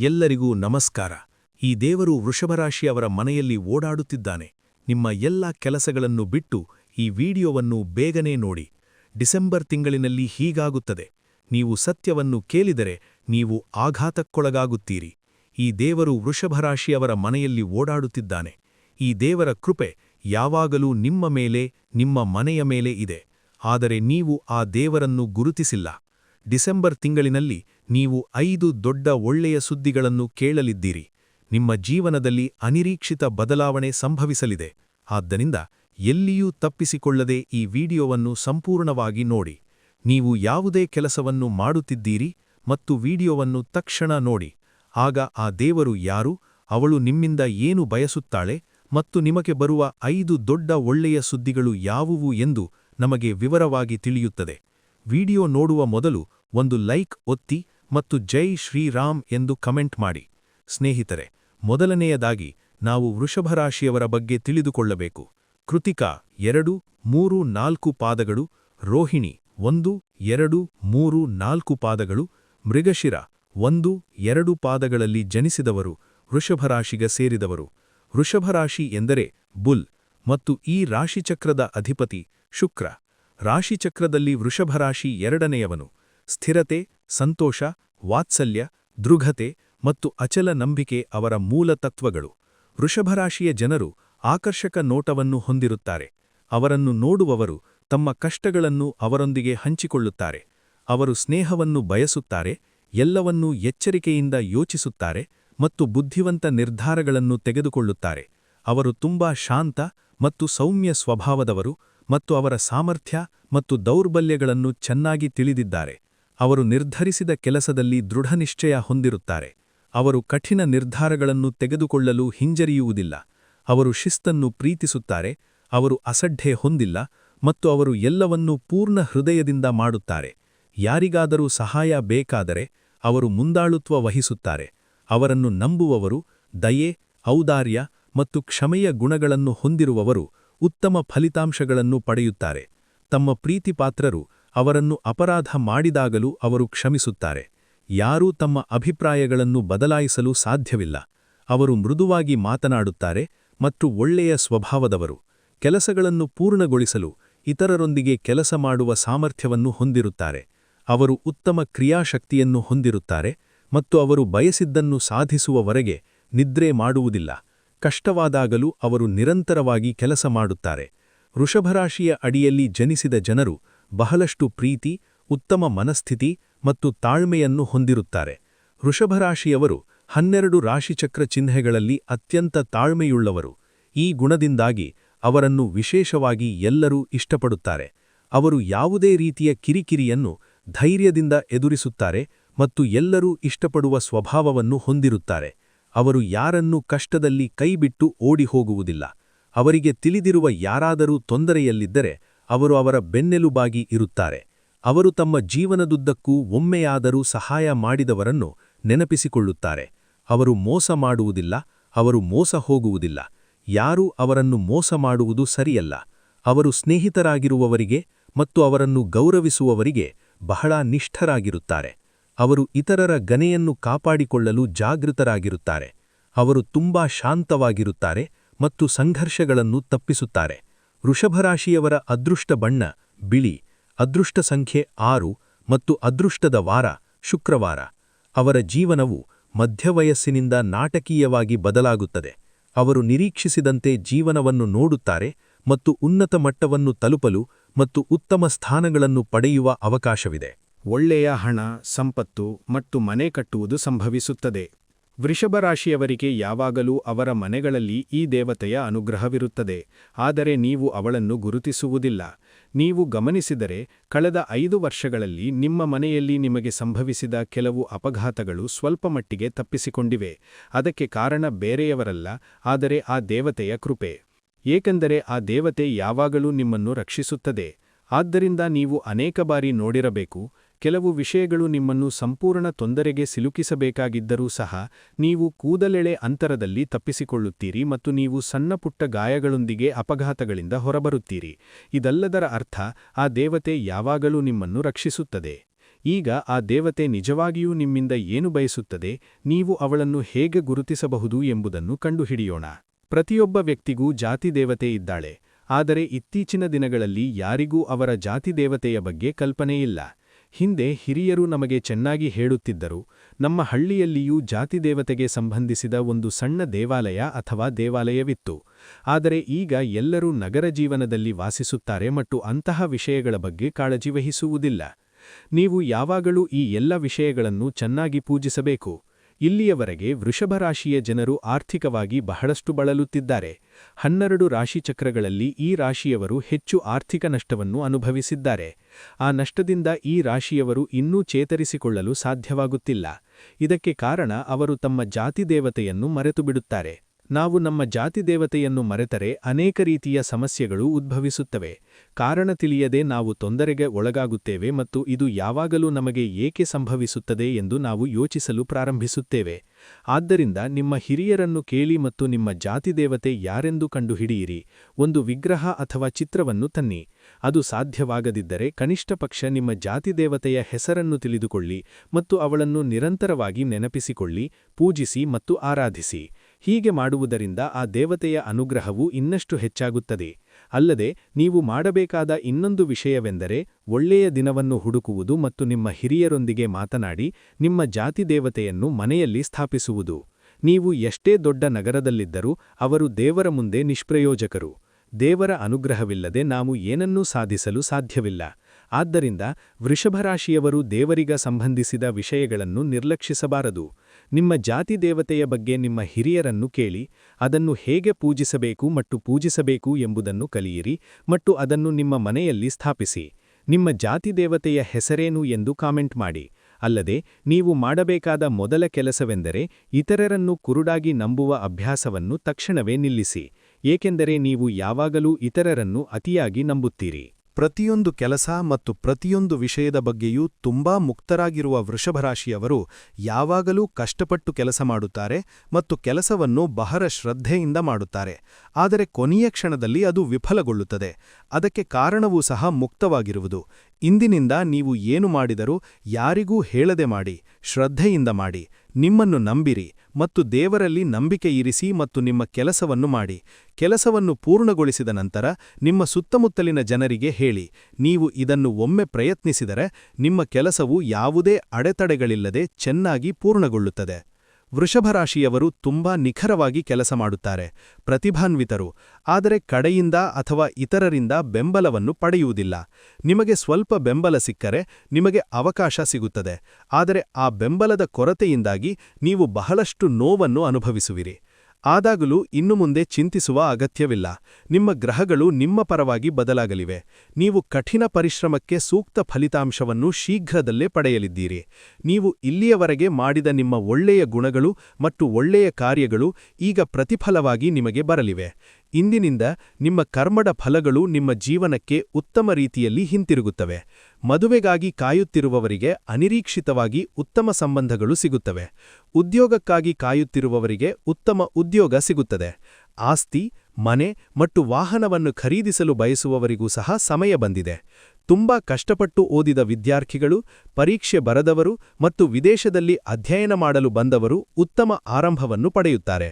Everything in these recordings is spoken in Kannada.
ಎಲ್ಲರಿಗೂ ನಮಸ್ಕಾರ. ಈ ದೇವರು ವೃಷಭರಾಶಿಯವರ ಮನೆಯಲ್ಲಿ ಓಡಾಡುತ್ತಿದ್ದಾನೆ. ನಿಮ್ಮ ಎಲ್ಲ ಕೆಲಸಗಳನ್ನು ಬಿಟ್ಟು ಈ ವಿಡಿಯೋವನ್ನು ಬೇಗನೆ ನೋಡಿ. ಡಿಸೆಂಬರ್ ತಿಂಗಳಿನಲ್ಲಿ ಹೀಗಾಗುತ್ತದೆ. ನೀವು ಸತ್ಯವನ್ನು ಕೇಳಿದರೆ ನೀವು ಆಘಾತಕ್ಕೊಳಗಾಗುತ್ತೀರಿ. ಈ ದೇವರು ವೃಷಭರಾಶಿಯವರ ಮನೆಯಲ್ಲಿ ಓಡಾಡುತ್ತಿದ್ದಾನೆ. ಈ ದೇವರ ಕೃಪೆ ಯಾವಾಗಲೂ ನಿಮ್ಮ ಮೇಲೆ, ನಿಮ್ಮ ಮನೆಯ ಮೇಲೆ ಇದೆ. ಆದರೆ ನೀವು ಆ ದೇವರನ್ನು ಗುರುತಿಸಿಲ್ಲ. ಡಿಸೆಂಬರ್ ತಿಂಗಳಿನಲ್ಲಿ ನೀವು ಐದು ದೊಡ್ಡ ಒಳ್ಳೆಯ ಸುದ್ದಿಗಳನ್ನು ಕೇಳಲಿದ್ದೀರಿ. ನಿಮ್ಮ ಜೀವನದಲ್ಲಿ ಅನಿರೀಕ್ಷಿತ ಬದಲಾವಣೆ ಸಂಭವಿಸಲಿದೆ. ಆದ್ದರಿಂದ ಎಲ್ಲಿಯೂ ತಪ್ಪಿಸಿಕೊಳ್ಳದೆ ಈ ವಿಡಿಯೋವನ್ನು ಸಂಪೂರ್ಣವಾಗಿ ನೋಡಿ. ನೀವು ಯಾವುದೇ ಕೆಲಸವನ್ನು ಮಾಡುತ್ತಿದ್ದೀರಿ ಮತ್ತು ವಿಡಿಯೋವನ್ನು ತಕ್ಷಣ ನೋಡಿ. ಆಗ ಆ ದೇವರು ಯಾರು, ಅವಳು ನಿಮ್ಮಿಂದ ಏನು ಬಯಸುತ್ತಾಳೆ ಮತ್ತು ನಿಮಗೆ ಬರುವ ಐದು ದೊಡ್ಡ ಒಳ್ಳೆಯ ಸುದ್ದಿಗಳು ಯಾವುವು ಎಂದು ನಮಗೆ ವಿವರವಾಗಿ ತಿಳಿಯುತ್ತದೆ. ವಿಡಿಯೋ ನೋಡುವ ಮೊದಲು ಒಂದು ಲೈಕ್ ಒತ್ತಿ ಮತ್ತು ಜೈ ಶ್ರೀರಾಮ್ ಎಂದು ಕಮೆಂಟ್ ಮಾಡಿ. ಸ್ನೇಹಿತರೆ, ಮೊದಲನೆಯದಾಗಿ ನಾವು ವೃಷಭರಾಶಿಯವರ ಬಗ್ಗೆ ತಿಳಿದುಕೊಳ್ಳಬೇಕು. ಕೃತಿಕಾ, ಎರಡು, ಮೂರು, ನಾಲ್ಕು ಪಾದಗಳು. ರೋಹಿಣಿ, ಒಂದು, ಎರಡು, ಮೂರು, ನಾಲ್ಕು ಪಾದಗಳು. ಮೃಗಶಿರ, ಒಂದು, ಎರಡು ಪಾದಗಳಲ್ಲಿ ಜನಿಸಿದವರು, ವೃಷಭರಾಶಿಗ ಸೇರಿದವರು. ವೃಷಭರಾಶಿ ಎಂದರೆ ಬುಲ್ ಮತ್ತು ಈ ರಾಶಿಚಕ್ರದ ಅಧಿಪತಿ ಶುಕ್ರ. ರಾಶಿಚಕ್ರದಲ್ಲಿ ವೃಷಭರಾಶಿ ಎರಡನೆಯವನು. ಸ್ಥಿರತೆ, ಸಂತೋಷ ವಾತ್ಸಲ್ಯ, ದೃಢತೆ ಮತ್ತು ಅಚಲ ನಂಬಿಕೆ ಅವರ ಮೂಲ ತತ್ವಗಳು. ವೃಷಭರಾಶಿಯ ಜನರು ಆಕರ್ಷಕ ನೋಟವನ್ನು ಹೊಂದಿರುತ್ತಾರೆ. ಅವರನ್ನು ನೋಡುವವರು ತಮ್ಮ ಕಷ್ಟಗಳನ್ನು ಅವರೊಂದಿಗೆ ಹಂಚಿಕೊಳ್ಳುತ್ತಾರೆ. ಅವರು ಸ್ನೇಹವನ್ನು ಬಯಸುತ್ತಾರೆ, ಎಲ್ಲವನ್ನೂ ಎಚ್ಚರಿಕೆಯಿಂದ ಯೋಚಿಸುತ್ತಾರೆ ಮತ್ತು ಬುದ್ಧಿವಂತ ನಿರ್ಧಾರಗಳನ್ನು ತೆಗೆದುಕೊಳ್ಳುತ್ತಾರೆ. ಅವರು ತುಂಬಾ ಶಾಂತ ಮತ್ತು ಸೌಮ್ಯ ಸ್ವಭಾವದವರು ಮತ್ತು ಅವರ ಸಾಮರ್ಥ್ಯ ಮತ್ತು ದೌರ್ಬಲ್ಯಗಳನ್ನು ಚೆನ್ನಾಗಿ ತಿಳಿದಿದ್ದಾರೆ. ಅವರು ನಿರ್ಧರಿಸಿದ ಕೆಲಸದಲ್ಲಿ ದೃಢನಿಶ್ಚಯ ಹೊಂದಿರುತ್ತಾರೆ. ಅವರು ಕಠಿಣ ನಿರ್ಧಾರಗಳನ್ನು ತೆಗೆದುಕೊಳ್ಳಲು ಹಿಂಜರಿಯುವುದಿಲ್ಲ. ಅವರು ಶಿಸ್ತನ್ನು ಪ್ರೀತಿಸುತ್ತಾರೆ. ಅವರು ಅಸಡ್ಡೆ ಹೊಂದಿಲ್ಲ ಮತ್ತು ಅವರು ಎಲ್ಲವನ್ನೂ ಪೂರ್ಣ ಹೃದಯದಿಂದ ಮಾಡುತ್ತಾರೆ. ಯಾರಿಗಾದರೂ ಸಹಾಯ ಬೇಕಾದರೆ ಅವರು ಮುಂದಾಳುತ್ವ ವಹಿಸುತ್ತಾರೆ. ಅವರನ್ನು ನಂಬುವವರು, ದಯೆ, ಔದಾರ್ಯ ಮತ್ತು ಕ್ಷಮೆಯ ಗುಣಗಳನ್ನು ಹೊಂದಿರುವವರು ಉತ್ತಮ ಫಲಿತಾಂಶಗಳನ್ನು ಪಡೆಯುತ್ತಾರೆ. ತಮ್ಮ ಪ್ರೀತಿಪಾತ್ರರು ಅವರನ್ನು ಅಪರಾಧ ಮಾಡಿದಾಗಲೂ ಅವರು ಕ್ಷಮಿಸುತ್ತಾರೆ. ಯಾರೂ ತಮ್ಮ ಅಭಿಪ್ರಾಯಗಳನ್ನು ಬದಲಾಯಿಸಲು ಸಾಧ್ಯವಿಲ್ಲ. ಅವರು ಮೃದುವಾಗಿ ಮಾತನಾಡುತ್ತಾರೆ ಮತ್ತು ಒಳ್ಳೆಯ ಸ್ವಭಾವದವರು. ಕೆಲಸಗಳನ್ನು ಪೂರ್ಣಗೊಳಿಸಲು ಇತರರೊಂದಿಗೆ ಕೆಲಸ ಮಾಡುವ ಸಾಮರ್ಥ್ಯವನ್ನು ಹೊಂದಿರುತ್ತಾರೆ. ಅವರು ಉತ್ತಮ ಕ್ರಿಯಾಶಕ್ತಿಯನ್ನು ಹೊಂದಿರುತ್ತಾರೆ ಮತ್ತು ಅವರು ಬಯಸಿದ್ದನ್ನು ಸಾಧಿಸುವವರೆಗೆ ನಿದ್ರೆ ಮಾಡುವುದಿಲ್ಲ. ಕಷ್ಟವಾದಾಗಲೂ ಅವರು ನಿರಂತರವಾಗಿ ಕೆಲಸ ಮಾಡುತ್ತಾರೆ. ವೃಷಭರಾಶಿಯ ಅಡಿಯಲ್ಲಿ ಜನಿಸಿದ ಜನರು ಬಹಳಷ್ಟು ಪ್ರೀತಿ, ಉತ್ತಮ ಮನಸ್ಥಿತಿ ಮತ್ತು ತಾಳ್ಮೆಯನ್ನು ಹೊಂದಿರುತ್ತಾರೆ. ವೃಷಭರಾಶಿಯವರು ಹನ್ನೆರಡು ರಾಶಿಚಕ್ರ ಚಿಹ್ನೆಗಳಲ್ಲಿ ಅತ್ಯಂತ ತಾಳ್ಮೆಯುಳ್ಳವರು. ಈ ಗುಣದಿಂದಾಗಿ ಅವರನ್ನು ವಿಶೇಷವಾಗಿ ಎಲ್ಲರೂ ಇಷ್ಟಪಡುತ್ತಾರೆ. ಅವರು ಯಾವುದೇ ರೀತಿಯ ಕಿರಿಕಿರಿಯನ್ನು ಧೈರ್ಯದಿಂದ ಎದುರಿಸುತ್ತಾರೆ ಮತ್ತು ಎಲ್ಲರೂ ಇಷ್ಟಪಡುವ ಸ್ವಭಾವವನ್ನು ಹೊಂದಿರುತ್ತಾರೆ. ಅವರು ಯಾರನ್ನೂ ಕಷ್ಟದಲ್ಲಿ ಕೈಬಿಟ್ಟು ಓಡಿ ಹೋಗುವುದಿಲ್ಲ ಅವರಿಗೆ ತಿಳಿದಿರುವ ಯಾರಾದರೂ ತೊಂದರೆಯಲ್ಲಿದ್ದರೆ ಅವರು ಅವರ ಬೆನ್ನೆಲುಬಾಗಿ ಇರುತ್ತಾರೆ. ಅವರು ತಮ್ಮ ಜೀವನದುದ್ದಕ್ಕೂ ಒಮ್ಮೆಯಾದರೂ ಸಹಾಯ ಮಾಡಿದವರನ್ನು ನೆನಪಿಸಿಕೊಳ್ಳುತ್ತಾರೆ. ಅವರು ಮೋಸ ಮಾಡುವುದಿಲ್ಲ, ಅವರು ಮೋಸ ಹೋಗುವುದಿಲ್ಲ. ಯಾರೂ ಅವರನ್ನು ಮೋಸ ಮಾಡುವುದು ಸರಿಯಲ್ಲ. ಅವರು ಸ್ನೇಹಿತರಾಗಿರುವವರಿಗೆ ಮತ್ತು ಅವರನ್ನು ಗೌರವಿಸುವವರಿಗೆ ಬಹಳ ನಿಷ್ಠರಾಗಿರುತ್ತಾರೆ. ಅವರು ಇತರರ ಗನೆಯನ್ನು ಕಾಪಾಡಿಕೊಳ್ಳಲು ಜಾಗೃತರಾಗಿರುತ್ತಾರೆ. ಅವರು ತುಂಬಾ ಶಾಂತವಾಗಿರುತ್ತಾರೆ ಮತ್ತು ಸಂಘರ್ಷಗಳನ್ನು ತಪ್ಪಿಸುತ್ತಾರೆ. ವೃಷಭರಾಶಿಯವರ ಅದೃಷ್ಟ ಬಣ್ಣ, ಬಿಳಿ, ಅದೃಷ್ಟ ಸಂಖ್ಯೆ ಆರು ಮತ್ತು ಅದೃಷ್ಟದ ವಾರ, ಶುಕ್ರವಾರ. ಅವರ ಜೀವನವು ಮಧ್ಯವಯಸ್ಸಿನಿಂದ ನಾಟಕೀಯವಾಗಿ ಬದಲಾಗುತ್ತದೆ. ಅವರು ನಿರೀಕ್ಷಿಸಿದಂತೆ ಜೀವನವನ್ನು ನೋಡುತ್ತಾರೆ ಮತ್ತು ಉನ್ನತ ಮಟ್ಟವನ್ನು ತಲುಪಲು ಮತ್ತು ಉತ್ತಮ ಸ್ಥಾನಗಳನ್ನು ಪಡೆಯುವ ಅವಕಾಶವಿದೆ. ಒಳ್ಳೆಯ ಹಣ, ಸಂಪತ್ತು ಮತ್ತು ಮನೆ ಕಟ್ಟುವುದು ಸಂಭವಿಸುತ್ತದೆ. ವೃಷಭರಾಶಿಯವರಿಗೆ ಯಾವಾಗಲೂ ಅವರ ಮನೆಗಳಲ್ಲಿ ಈ ದೇವತೆಯ ಅನುಗ್ರಹವಿರುತ್ತದೆ, ಆದರೆ ನೀವು ಅವಳನ್ನು ಗುರುತಿಸುವುದಿಲ್ಲ. ನೀವು ಗಮನಿಸಿದರೆ, ಕಳೆದ ಐದು ವರ್ಷಗಳಲ್ಲಿ ನಿಮ್ಮ ಮನೆಯಲ್ಲಿ ನಿಮಗೆ ಸಂಭವಿಸಿದ ಕೆಲವು ಅಪಘಾತಗಳು ಸ್ವಲ್ಪ ಮಟ್ಟಿಗೆ ತಪ್ಪಿಸಿಕೊಂಡಿವೆ, ಅದಕ್ಕೆ ಕಾರಣ ಬೇರೆಯವರಲ್ಲ, ಆದರೆ ಆ ದೇವತೆಯ ಕೃಪೆ. ಏಕೆಂದರೆ ಆ ದೇವತೆ ಯಾವಾಗಲೂ ನಿಮ್ಮನ್ನು ರಕ್ಷಿಸುತ್ತದೆ. ಆದ್ದರಿಂದ ನೀವು ಅನೇಕ ಬಾರಿ ನೋಡಿರಬೇಕು ಕೆಲವು ವಿಷಯಗಳು ನಿಮ್ಮನ್ನು ಸಂಪೂರ್ಣ ತೊಂದರೆಗೆ ಸಿಲುಕಿಸಬೇಕಾಗಿದ್ದರೂ ಸಹ, ನೀವು ಕೂದಲೆಳೆ ಅಂತರದಲ್ಲಿ ತಪ್ಪಿಸಿಕೊಳ್ಳುತ್ತೀರಿ ಮತ್ತು ನೀವು ಸಣ್ಣಪುಟ್ಟ ಗಾಯಗಳೊಂದಿಗೆ ಅಪಘಾತಗಳಿಂದ ಹೊರಬರುತ್ತೀರಿ. ಇದಲ್ಲದರ ಅರ್ಥ, ಆ ದೇವತೆ ಯಾವಾಗಲೂ ನಿಮ್ಮನ್ನು ರಕ್ಷಿಸುತ್ತದೆ. ಈಗ ಆ ದೇವತೆ ನಿಜವಾಗಿಯೂ ನಿಮ್ಮಿಂದ ಏನು ಬಯಸುತ್ತದೆ, ನೀವು ಅವಳನ್ನು ಹೇಗೆ ಗುರುತಿಸಬಹುದು ಎಂಬುದನ್ನು ಕಂಡುಹಿಡಿಯೋಣ. ಪ್ರತಿಯೊಬ್ಬ ವ್ಯಕ್ತಿಗೂ ಜಾತಿ ದೇವತೆ ಇದ್ದಾಳೆ, ಆದರೆ ಇತ್ತೀಚಿನ ದಿನಗಳಲ್ಲಿ ಯಾರಿಗೂ ಅವರ ಜಾತಿ ದೇವತೆಯ ಬಗ್ಗೆ ಕಲ್ಪನೆಯಿಲ್ಲ. ಹಿಂದೆ ಹಿರಿಯರು ನಮಗೆ ಚೆನ್ನಾಗಿ ಹೇಳುತ್ತಿದ್ದರು, ನಮ್ಮ ಹಳ್ಳಿಯಲ್ಲಿಯೂ ಜಾತಿದೇವತೆಗೆ ಸಂಬಂಧಿಸಿದ ಒಂದು ಸಣ್ಣ ದೇವಾಲಯ ಅಥವಾ ದೇವಾಲಯವಿತ್ತು, ಆದರೆ ಈಗ ಎಲ್ಲರೂ ನಗರ ಜೀವನದಲ್ಲಿ ವಾಸಿಸುತ್ತಾರೆ ಮತ್ತು ಅಂತಹ ವಿಷಯಗಳ ಬಗ್ಗೆ ಕಾಳಜಿ ವಹಿಸುವುದಿಲ್ಲ. ನೀವು ಯಾವಾಗಲೂ ಈ ಎಲ್ಲ ವಿಷಯಗಳನ್ನು ಚೆನ್ನಾಗಿ ಪೂಜಿಸಬೇಕು. ಇಲ್ಲಿಯವರೆಗೆ ವೃಷಭರಾಶಿಯ ಜನರು ಆರ್ಥಿಕವಾಗಿ ಬಹಳಷ್ಟು ಬಳಲುತ್ತಿದ್ದಾರೆ. ಹನ್ನೆರಡು ರಾಶಿಚಕ್ರಗಳಲ್ಲಿ ಈ ರಾಶಿಯವರು ಹೆಚ್ಚು ಆರ್ಥಿಕ ನಷ್ಟವನ್ನು ಅನುಭವಿಸಿದ್ದಾರೆ. ಆ ನಷ್ಟದಿಂದ ಈ ರಾಶಿಯವರು ಇನ್ನೂ ಚೇತರಿಸಿಕೊಳ್ಳಲು ಸಾಧ್ಯವಾಗುತ್ತಿಲ್ಲ. ಇದಕ್ಕೆ ಕಾರಣ ಅವರು ತಮ್ಮ ಜಾತಿ ದೇವತೆಯನ್ನು ಮರೆತುಬಿಡುತ್ತಾರೆ. ನಾವು ನಮ್ಮ ಜಾತಿ ದೇವತೆಯನ್ನು ಮರೆತರೆ ಅನೇಕ ರೀತಿಯ ಸಮಸ್ಯೆಗಳು ಉದ್ಭವಿಸುತ್ತವೆ. ಕಾರಣ ತಿಳಿಯದೆ ನಾವು ತೊಂದರೆಗೆ ಒಳಗಾಗುತ್ತೇವೆ ಮತ್ತು ಇದು ಯಾವಾಗಲೂ ನಮಗೆ ಏಕೆ ಸಂಭವಿಸುತ್ತದೆ ಎಂದು ನಾವು ಯೋಚಿಸಲು ಪ್ರಾರಂಭಿಸುತ್ತೇವೆ. ಆದ್ದರಿಂದ ನಿಮ್ಮ ಹಿರಿಯರನ್ನು ಕೇಳಿ ಮತ್ತು ನಿಮ್ಮ ಜಾತಿ ದೇವತೆ ಯಾರೆಂದು ಕಂಡುಹಿಡಿಯಿರಿ. ಒಂದು ವಿಗ್ರಹ ಅಥವಾ ಚಿತ್ರವನ್ನು ತನ್ನಿ. ಅದು ಸಾಧ್ಯವಾಗದಿದ್ದರೆ ಕನಿಷ್ಠ ಪಕ್ಷ ನಿಮ್ಮ ಜಾತಿ ದೇವತೆಯ ಹೆಸರನ್ನು ತಿಳಿದುಕೊಳ್ಳಿ ಮತ್ತು ಅವಳನ್ನು ನಿರಂತರವಾಗಿ ನೆನಪಿಸಿಕೊಳ್ಳಿ, ಪೂಜಿಸಿ ಮತ್ತು ಆರಾಧಿಸಿ. ಹೀಗೆ ಮಾಡುವುದರಿಂದ ಆ ದೇವತೆಯ ಅನುಗ್ರಹವು ಇನ್ನಷ್ಟು ಹೆಚ್ಚಾಗುತ್ತದೆ. ಅಲ್ಲದೆ, ನೀವು ಮಾಡಬೇಕಾದ ಇನ್ನೊಂದು ವಿಷಯವೆಂದರೆ, ಒಳ್ಳೆಯ ದಿನವನ್ನು ಹುಡುಕುವುದು ಮತ್ತು ನಿಮ್ಮ ಹಿರಿಯರೊಂದಿಗೆ ಮಾತನಾಡಿ, ನಿಮ್ಮ ಜಾತಿ ದೇವತೆಯನ್ನು ಮನೆಯಲ್ಲಿ ಸ್ಥಾಪಿಸುವುದು. ನೀವು ಎಷ್ಟೇ ದೊಡ್ಡ ನಗರದಲ್ಲಿದ್ದರೂ, ಅವರು ದೇವರ ಮುಂದೆ ನಿಷ್ಪ್ರಯೋಜಕರು. ದೇವರ ಅನುಗ್ರಹವಿಲ್ಲದೆ ನಾವು ಏನನ್ನೂ ಸಾಧಿಸಲು ಸಾಧ್ಯವಿಲ್ಲ. ಆದ್ದರಿಂದ ವೃಷಭರಾಶಿಯವರು ದೇವರಿಗ ಸಂಬಂಧಿಸಿದ ವಿಷಯಗಳನ್ನು ನಿರ್ಲಕ್ಷಿಸಬಾರದು. ನಿಮ್ಮ ಜಾತಿ ದೇವತೆಯ ಬಗ್ಗೆ ನಿಮ್ಮ ಹಿರಿಯರನ್ನು ಕೇಳಿ, ಅದನ್ನು ಹೇಗೆ ಪೂಜಿಸಬೇಕು ಮತ್ತು ಪೂಜಿಸಬೇಕು ಎಂಬುದನ್ನು ಕಲಿಯಿರಿ ಮತ್ತು ಅದನ್ನು ನಿಮ್ಮ ಮನೆಯಲ್ಲಿ ಸ್ಥಾಪಿಸಿ. ನಿಮ್ಮ ಜಾತಿ ದೇವತೆಯ ಹೆಸರೇನು ಎಂದು ಕಾಮೆಂಟ್ ಮಾಡಿ. ಅಲ್ಲದೆ, ನೀವು ಮಾಡಬೇಕಾದ ಮೊದಲ ಕೆಲಸವೆಂದರೆ ಇತರರನ್ನು ಕುರುಡಾಗಿ ನಂಬುವ ಅಭ್ಯಾಸವನ್ನು ತಕ್ಷಣವೇ ನಿಲ್ಲಿಸಿ, ಏಕೆಂದರೆ ನೀವು ಯಾವಾಗಲೂ ಇತರರನ್ನು ಅತಿಯಾಗಿ ನಂಬುತ್ತೀರಿ. ಪ್ರತಿಯೊಂದು ಕೆಲಸ ಮತ್ತು ಪ್ರತಿಯೊಂದು ವಿಷಯದ ಬಗ್ಗೆಯೂ ತುಂಬಾ ಮುಕ್ತರಾಗಿರುವ ವೃಷಭರಾಶಿಯವರು ಯಾವಾಗಲೂ ಕಷ್ಟಪಟ್ಟು ಕೆಲಸ ಮಾಡುತ್ತಾರೆ ಮತ್ತು ಕೆಲಸವನ್ನು ಬಹಳ ಶ್ರದ್ಧೆಯಿಂದ ಮಾಡುತ್ತಾರೆ. ಆದರೆ ಕೊನೆಯ ಕ್ಷಣದಲ್ಲಿ ಅದು ವಿಫಲಗೊಳ್ಳುತ್ತದೆ. ಅದಕ್ಕೆ ಕಾರಣವೂ ಸಹ ಮುಕ್ತವಾಗಿರುವುದು. ಇಂದಿನಿಂದ ನೀವು ಏನು ಮಾಡಿದರೂ ಯಾರಿಗೂ ಹೇಳದೆ ಮಾಡಿ, ಶ್ರದ್ಧೆಯಿಂದ ಮಾಡಿ, ನಿಮ್ಮನ್ನು ನಂಬಿರಿ ಮತ್ತು ದೇವರಲ್ಲಿ ನಂಬಿಕೆ ಇರಿಸಿ ಮತ್ತು ನಿಮ್ಮ ಕೆಲಸವನ್ನು ಮಾಡಿ. ಕೆಲಸವನ್ನು ಪೂರ್ಣಗೊಳಿಸಿದ ನಂತರ ನಿಮ್ಮ ಸುತ್ತಮುತ್ತಲಿನ ಜನರಿಗೆ ಹೇಳಿ, ನೀವು ಇದನ್ನು ಒಮ್ಮೆ ಪ್ರಯತ್ನಿಸಿದರೆ ನಿಮ್ಮ ಕೆಲಸವು ಯಾವುದೇ ಅಡೆತಡೆಗಳಿಲ್ಲದೆ ಚೆನ್ನಾಗಿ ಪೂರ್ಣಗೊಳ್ಳುತ್ತದೆ. ವೃಷಭರಾಶಿಯವರು ತುಂಬಾ ನಿಖರವಾಗಿ ಕೆಲಸ ಮಾಡುತ್ತಾರೆ, ಪ್ರತಿಭಾನ್ವಿತರು, ಆದರೆ ಕಡೆಯಿಂದ ಅಥವಾ ಇತರರಿಂದ ಬೆಂಬಲವನ್ನು ಪಡೆಯುವುದಿಲ್ಲ. ನಿಮಗೆ ಸ್ವಲ್ಪ ಬೆಂಬಲ ಸಿಕ್ಕರೆ ನಿಮಗೆ ಅವಕಾಶ ಸಿಗುತ್ತದೆ, ಆದರೆ ಆ ಬೆಂಬಲದ ಕೊರತೆಯಿಂದಾಗಿ ನೀವು ಬಹಳಷ್ಟು ನೋವನ್ನು ಅನುಭವಿಸುವಿರಿ. ಆದಾಗಲೂ ಇನ್ನು ಮುಂದೆ ಚಿಂತಿಸುವ ಅಗತ್ಯವಿಲ್ಲ. ನಿಮ್ಮ ಗ್ರಹಗಳು ನಿಮ್ಮ ಪರವಾಗಿ ಬದಲಾಗಲಿವೆ. ನೀವು ಕಠಿಣ ಪರಿಶ್ರಮಕ್ಕೆ ಸೂಕ್ತ ಫಲಿತಾಂಶವನ್ನು ಶೀಘ್ರದಲ್ಲೇ ಪಡೆಯಲಿದ್ದೀರಿ. ನೀವು ಇಲ್ಲಿಯವರೆಗೆ ಮಾಡಿದ ನಿಮ್ಮ ಒಳ್ಳೆಯ ಗುಣಗಳು ಮತ್ತು ಒಳ್ಳೆಯ ಕಾರ್ಯಗಳು ಈಗ ಪ್ರತಿಫಲವಾಗಿ ನಿಮಗೆ ಬರಲಿವೆ. ಇಂದಿನಿಂದ ನಿಮ್ಮ ಕರ್ಮಡ ಫಲಗಳು ನಿಮ್ಮ ಜೀವನಕ್ಕೆ ಉತ್ತಮ ರೀತಿಯಲ್ಲಿ ಹಿಂತಿರುಗುತ್ತವೆ. ಮದುವೆಗಾಗಿ ಕಾಯುತ್ತಿರುವವರಿಗೆ ಅನಿರೀಕ್ಷಿತವಾಗಿ ಉತ್ತಮ ಸಂಬಂಧಗಳು ಸಿಗುತ್ತವೆ. ಉದ್ಯೋಗಕ್ಕಾಗಿ ಕಾಯುತ್ತಿರುವವರಿಗೆ ಉತ್ತಮ ಉದ್ಯೋಗ ಸಿಗುತ್ತದೆ. ಆಸ್ತಿ, ಮನೆ ಮತ್ತು ವಾಹನವನ್ನು ಖರೀದಿಸಲು ಬಯಸುವವರಿಗೂ ಸಹ ಸಮಯ ಬಂದಿದೆ. ತುಂಬಾ ಕಷ್ಟಪಟ್ಟು ಓದಿದ ವಿದ್ಯಾರ್ಥಿಗಳು, ಪರೀಕ್ಷೆ ಬರದವರು ಮತ್ತು ವಿದೇಶದಲ್ಲಿ ಅಧ್ಯಯನ ಮಾಡಲು ಬಂದವರು ಉತ್ತಮ ಆರಂಭವನ್ನು ಪಡೆಯುತ್ತಾರೆ.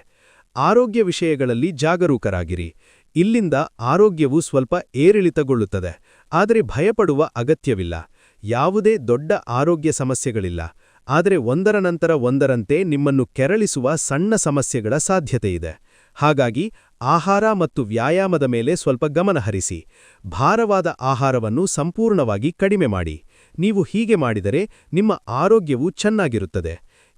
ಆರೋಗ್ಯ ವಿಷಯಗಳಲ್ಲಿ ಜಾಗರೂಕರಾಗಿರಿ. ಇಲ್ಲಿಂದ ಆರೋಗ್ಯವು ಸ್ವಲ್ಪ ಏರಿಳಿತಗೊಳ್ಳುತ್ತದೆ. ಆದರೆ ಭಯಪಡುವ ಅಗತ್ಯವಿಲ್ಲ. ಯಾವುದೇ ದೊಡ್ಡ ಆರೋಗ್ಯ ಸಮಸ್ಯೆಗಳಿಲ್ಲ. ಆದರೆ ಒಂದರ ನಂತರ ಒಂದರಂತೆ ನಿಮ್ಮನ್ನು ಕೆರಳಿಸುವ ಸಣ್ಣ ಸಮಸ್ಯೆಗಳ ಸಾಧ್ಯತೆಯಿದೆ. ಹಾಗಾಗಿ ಆಹಾರ ಮತ್ತು ವ್ಯಾಯಾಮದ ಮೇಲೆ ಸ್ವಲ್ಪ ಗಮನಹರಿಸಿ ಭಾರವಾದ ಆಹಾರವನ್ನು ಸಂಪೂರ್ಣವಾಗಿ ಕಡಿಮೆ ಮಾಡಿ. ನೀವು ಹೀಗೆ ಮಾಡಿದರೆ ನಿಮ್ಮ ಆರೋಗ್ಯವು ಚೆನ್ನಾಗಿರುತ್ತದೆ.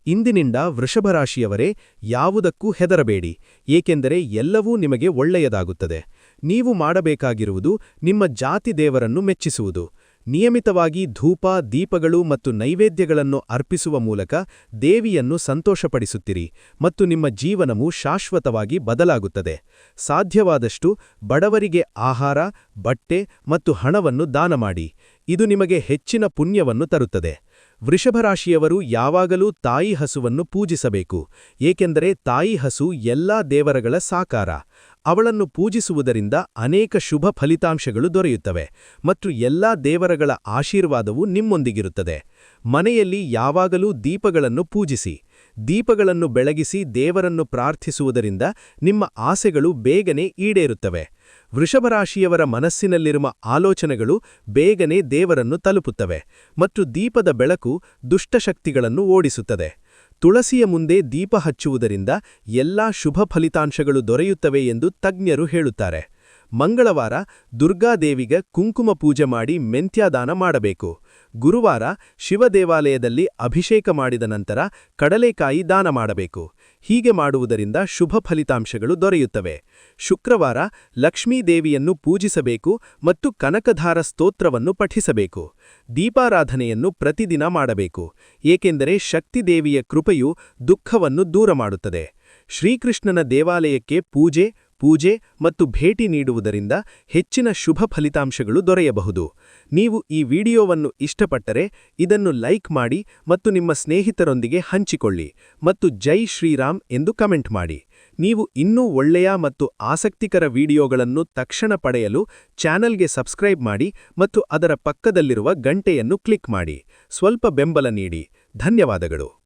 ಇಂದಿನಿಂದ ವೃಷಭರಾಶಿಯವರೇ ಯಾವುದಕ್ಕೂ ಹೆದರಬೇಡಿ, ಏಕೆಂದರೆ ಎಲ್ಲವೂ ನಿಮಗೆ ಒಳ್ಳೆಯದಾಗುತ್ತದೆ. ನೀವು ಮಾಡಬೇಕಾಗಿರುವುದು ನಿಮ್ಮ ಜಾತಿ ದೇವರನ್ನು ಮೆಚ್ಚಿಸುವುದು. ನಿಯಮಿತವಾಗಿ ಧೂಪ, ದೀಪಗಳು ಮತ್ತು ನೈವೇದ್ಯಗಳನ್ನು ಅರ್ಪಿಸುವ ಮೂಲಕ ದೇವಿಯನ್ನು ಸಂತೋಷಪಡಿಸುತ್ತಿರಿ ಮತ್ತು ನಿಮ್ಮ ಜೀವನವು ಶಾಶ್ವತವಾಗಿ ಬದಲಾಗುತ್ತದೆ. ಸಾಧ್ಯವಾದಷ್ಟು ಬಡವರಿಗೆ ಆಹಾರ, ಬಟ್ಟೆ ಮತ್ತು ಹಣವನ್ನು ದಾನ ಮಾಡಿ ಇದು ನಿಮಗೆ ಹೆಚ್ಚಿನ ಪುಣ್ಯವನ್ನು ತರುತ್ತದೆ. ವೃಷಭರಾಶಿಯವರು ಯಾವಾಗಲೂ ತಾಯಿ ಹಸುವನ್ನು ಪೂಜಿಸಬೇಕು, ಏಕೆಂದರೆ ತಾಯಿ ಹಸು ಎಲ್ಲಾ ದೇವರಗಳ ಸಾಕಾರ. ಅವಳನ್ನು ಪೂಜಿಸುವುದರಿಂದ ಅನೇಕ ಶುಭ ಫಲಿತಾಂಶಗಳು ದೊರೆಯುತ್ತವೆ ಮತ್ತು ಎಲ್ಲಾ ದೇವರಗಳ ಆಶೀರ್ವಾದವು ನಿಮ್ಮೊಂದಿಗಿರುತ್ತದೆ. ಮನೆಯಲ್ಲಿ ಯಾವಾಗಲೂ ದೀಪಗಳನ್ನು ಪೂಜಿಸಿ, ದೀಪಗಳನ್ನು ಬೆಳಗಿಸಿ ದೇವರನ್ನು ಪ್ರಾರ್ಥಿಸುವುದರಿಂದ ನಿಮ್ಮ ಆಸೆಗಳು ಬೇಗನೆ ಈಡೇರುತ್ತವೆ. ವೃಷಭರಾಶಿಯವರ ಮನಸ್ಸಿನಲ್ಲಿರುವ ಆಲೋಚನೆಗಳು ಬೇಗನೆ ದೇವರನ್ನು ತಲುಪುತ್ತವೆ ಮತ್ತು ದೀಪದ ಬೆಳಕು ದುಷ್ಟಶಕ್ತಿಗಳನ್ನು ಓಡಿಸುತ್ತದೆ. ತುಳಸಿಯ ಮುಂದೆ ದೀಪ ಹಚ್ಚುವುದರಿಂದ ಎಲ್ಲಾ ಶುಭ ಫಲಿತಾಂಶಗಳು ದೊರೆಯುತ್ತವೆ ಎಂದು ತಜ್ಞರು ಹೇಳುತ್ತಾರೆ. ಮಂಗಳವಾರ ದುರ್ಗಾದೇವಿಗೆ ಕುಂಕುಮ ಪೂಜೆ ಮಾಡಿ ಮೆಂತ್ಯಾದಾನ ಮಾಡಬೇಕು. ಗುರುವಾರ ಶಿವ ದೇವಾಲಯದಲ್ಲಿ ಅಭಿಷೇಕ ಮಾಡಿದ ನಂತರ ಕಡಲೆಕಾಯಿ ದಾನ ಮಾಡಬೇಕು. ಹೀಗೆ ಮಾಡುವುದರಿಂದ ಶುಭ ಫಲಿತಾಂಶಗಳು ದೊರೆಯುತ್ತವೆ. ಶುಕ್ರವಾರ ಲಕ್ಷ್ಮೀದೇವಿಯನ್ನು ಪೂಜಿಸಬೇಕು ಮತ್ತು ಕನಕಧಾರ ಸ್ತೋತ್ರವನ್ನು ಪಠಿಸಬೇಕು. ದೀಪಾರಾಧನೆಯನ್ನು ಪ್ರತಿದಿನ ಮಾಡಬೇಕು. ಏಕೆಂದರೆ ಶಕ್ತಿದೇವಿಯ ಕೃಪೆಯು ದುಃಖವನ್ನು ದೂರ ಮಾಡುತ್ತದೆ. ಶ್ರೀಕೃಷ್ಣನ ದೇವಾಲಯಕ್ಕೆ ಪೂಜೆ ಪೂಜೆ ಮತ್ತು ಭೇಟಿ ನೀಡುವುದರಿಂದ ಹೆಚ್ಚಿನ ಶುಭ ಫಲಿತಾಂಶಗಳು ದೊರೆಯಬಹುದು. ನೀವು ಈ ವಿಡಿಯೋವನ್ನು ಇಷ್ಟಪಟ್ಟರೆ ಇದನ್ನು ಲೈಕ್ ಮಾಡಿ ಮತ್ತು ನಿಮ್ಮ ಸ್ನೇಹಿತರೊಂದಿಗೆ ಹಂಚಿಕೊಳ್ಳಿ ಮತ್ತು ಜೈ ಶ್ರೀರಾಮ್ ಎಂದು ಕಮೆಂಟ್ ಮಾಡಿ. ನೀವು ಇನ್ನೂ ಒಳ್ಳೆಯ ಮತ್ತು ಆಸಕ್ತಿಕರ ವಿಡಿಯೋಗಳನ್ನು ತಕ್ಷಣ ಪಡೆಯಲು ಚಾನಲ್ಗೆ ಸಬ್ಸ್ಕ್ರೈಬ್ ಮಾಡಿ ಮತ್ತು ಅದರ ಪಕ್ಕದಲ್ಲಿರುವ ಗಂಟೆಯನ್ನು ಕ್ಲಿಕ್ ಮಾಡಿ. ಸ್ವಲ್ಪ ಬೆಂಬಲ ನೀಡಿ. ಧನ್ಯವಾದಗಳು.